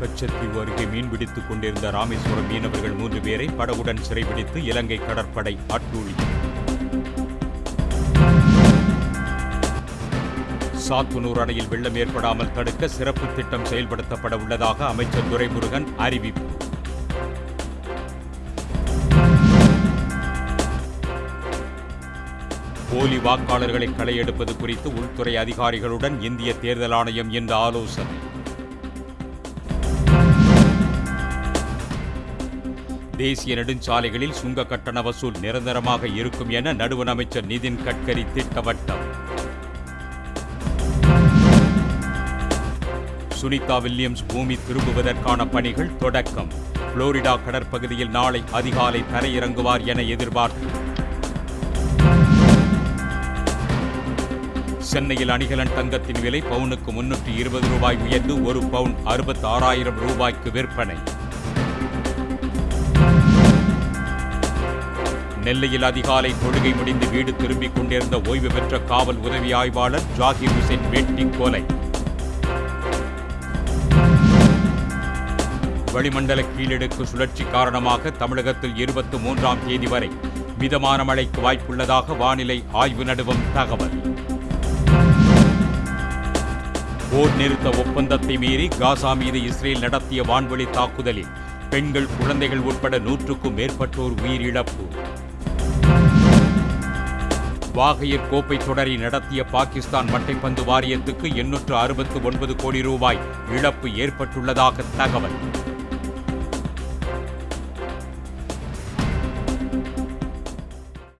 கச்சத்தீவு அருகே மீன்பிடித்துக் கொண்டிருந்த ராமேஸ்வரம் மீனவர்கள் மூன்று பேரை படகுடன் சிறைபிடித்து இலங்கை கடற்படை அட்டூழி சாத்துனூர் அணையில் வெள்ளம் ஏற்படாமல் தடுக்க சிறப்பு திட்டம் செயல்படுத்தப்பட உள்ளதாக அமைச்சர் துரைமுருகன் அறிவிப்பு. போலி வாக்காளர்களை களையெடுப்பது குறித்து உள்துறை அதிகாரிகளுடன் இந்திய தேர்தல் ஆணையம் இன்று ஆலோசனை. தேசிய நெடுஞ்சாலைகளில் சுங்க கட்டண வசூல் நிரந்தரமாக இருக்கும் என நடுவண் அமைச்சர் நிதின் கட்கரி திட்டவட்டம். சுனிதா வில்லியம்ஸ் பூமி திரும்புவதற்கான பணிகள் தொடக்கம். புளோரிடா கடற்பகுதியில் நாளை அதிகாலை தரையிறங்குவார் என எதிர்பார்ப்பு. சென்னையில் அணிகலன் தங்கத்தின் விலை பவுனுக்கு முன்னூற்றி இருபது ரூபாய் உயர்ந்து ஒரு பவுன் அறுபத்தி ஆறாயிரம் ரூபாய்க்கு விற்பனை. நெல்லையில் அதிகாலை தொழுகை முடிந்து வீடு திரும்பிக் கொண்டிருந்த ஓய்வு பெற்ற காவல் உதவி ஆய்வாளர் ஜாகிர் ஹுசேன் வேட்டி கொலை. வளிமண்டல கீழடுக்கு சுழற்சி காரணமாக தமிழகத்தில் இருபத்தி மூன்றாம் தேதி வரை மிதமான மழைக்கு வாய்ப்புள்ளதாக வானிலை ஆய்வு நடுவம் தகவல். போர் நிறுத்த ஒப்பந்தத்தை மீறி காசா மீது இஸ்ரேல் நடத்திய வான்வழி தாக்குதலில் பெண்கள் குழந்தைகள் உட்பட நூற்றுக்கும் மேற்பட்டோர் உயிரிழப்பு. வாகையர் கோப்பை தொடரை நடத்திய பாகிஸ்தான் மட்டைப்பந்து வாரியத்துக்கு எண்ணூற்று அறுபத்து ஒன்பது கோடி ரூபாய் இழப்பு ஏற்பட்டுள்ளதாக தகவல்.